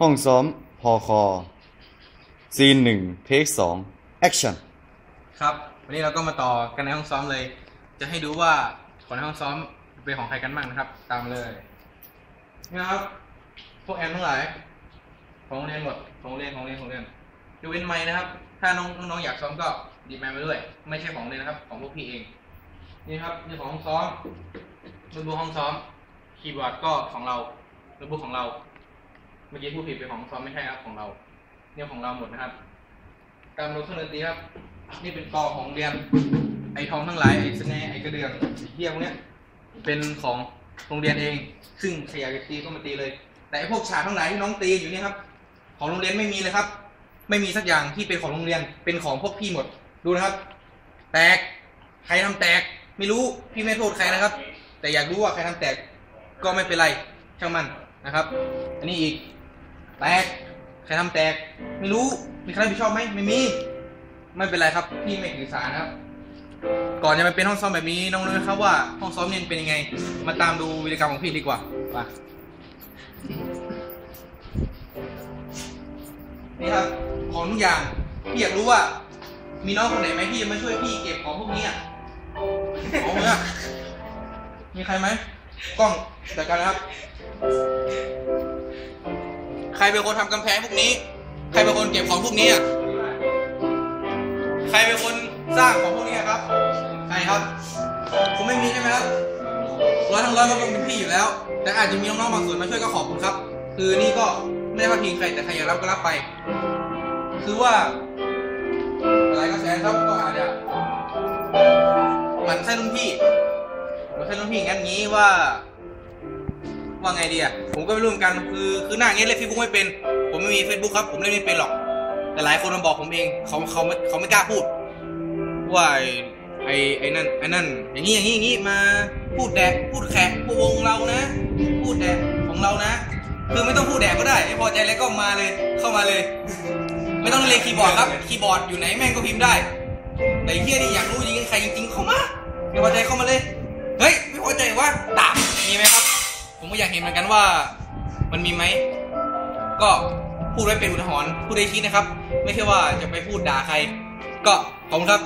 ห้องซ้อมพอคอซีนหนึ่งเทคสองแอคชั่นครับ วันนี้เราก็มาต่อกันในห้องซ้อมเลย จะให้ดูว่าของในห้องซ้อมเป็นของใครกันบ้างนะครับ ตามเลยนี่นะครับ พวกแอนทั้งหลาย ของโรงเรียนหมด ของโรงเรียนของโรงเรียนของโรงเรียนยกเว้นไม้นะครับ ถ้าน้องน้องๆอยากซ้อมก็ดีบไม้มาด้วย ไม่ใช่ของโรงเรียนนะครับ ของพวกพี่เอง นี่ครับนี่ของห้องซ้อมโน้ตบุ๊กห้องซ้อม คีย์บอร์ดก็ของเราโน้ตบุ๊กของเรา เมื่อกี้ผู้ผิดเป็นของซ้อมไม่ใช่ครับของเรา เนี่ยของเราหมดนะครับ ตามโน้เครื่องดนตรีครับ นี่เป็นกอของเรียน ไอทองทั้งหลายไอสแนไอกระเดื่องไอเหี้ยพวกเนี้ยเป็นของโรงเรียนเอง ซึ่งใครอยากจะตีก็มาตีเลย แต่ไอพวกฉากทั้งหลายที่น้องตีอยู่เนี่ยครับ ของโรงเรียนไม่มีเลยครับ ไม่มีสักอย่างที่เป็นของโรงเรียน เป็นของพวกพี่หมด ดูนะครับ แตก ใครทำแตก ไม่รู้ พี่ไม่โทษใครนะครับ แต่อยากรู้ว่าใครทำแตก ก็ไม่เป็นไร ช่างมันนะครับ อันนี้อีก แตก ใครทำแตก ไม่รู้ มีใครรับผิดชอบไหม ไม่มี ไม่เป็นไรครับ พี่ไม่ถือสานะครับ ก่อนจะมาเป็นห้องซ้อมแบบนี้ น้องรู้ไหมครับว่าห้องซ้อมเนี่ยเป็นยังไง มาตามดูวิธีกรรมของพี่ดีกว่าไปนี่ครับ ของทุกอย่าง พี่อยากรู้ว่า มีน้องคนไหนไหมที่จะมาช่วยพี่เก็บของพวกนี้อะของเนี้ยมีใครไหม กล้องจัดการนะครับ ใครเป็นคนทำกำแพงพวกนี้ ใครเป็นคนเก็บของพวกนี้อะใครเป็นคนสร้างของพวกนี้ครับ ใครครับ ผมไม่มีใช่ไหมครับร้อยทั้งร้อยมันก็เป็นพี่อยู่แล้ว แต่อาจจะมีน้องๆบางส่วนมาช่วยก็ขอบคุณครับ คือนี่ก็ไม่ได้พาดพิงใครแต่ใครอยากรับก็รับไป คือว่า อะไรก็แสนครับก็อาจจะหมันไส้รุ่นพี่หมันไส้รุ่นพี่งั้นงี้ว่า ว่าไงดีอะผมก็ไม่รู้เหมือนกันคือคือหน้าเงี้ยเล่นเฟซบุ๊กไม่เป็น ผมไม่มีเฟซบุ๊กครับ ผมเล่นไม่เป็นหรอก แต่หลายคนมาบอกผมเองเขาเขาไม่เขาไม่กล้าพูดว่าไอ้ไอ้นั่นไอ้นั่น อย่างนี้อย่างนี้อย่างนี้มาพูดแดกพูดแขกพูดวงเรานะ พูดแดกของเรานะ คือไม่ต้องพูดแดกก็ได้ไม่พอใจแล้วก็มาเลยเข้ามาเลย ไม่ต้องเล่นคีย์บอร์ดครับคีย์บอร์ดอยู่ไหนแม่งก็พิมพ์ได้แต่ไอ้เฮียนี่อยากรู้จริงใครจริงๆเข้ามาไม่พอใจเข้ามาเลย เฮ้ย อยากเห็นเหมือนกันว่า มันมีไหม ก็พูดไว้เป็นอุทาหรณ์พูดได้คิดนะครับ ไม่ใช่ว่าจะไปพูดด่าใคร ก็ขอบคุณครับ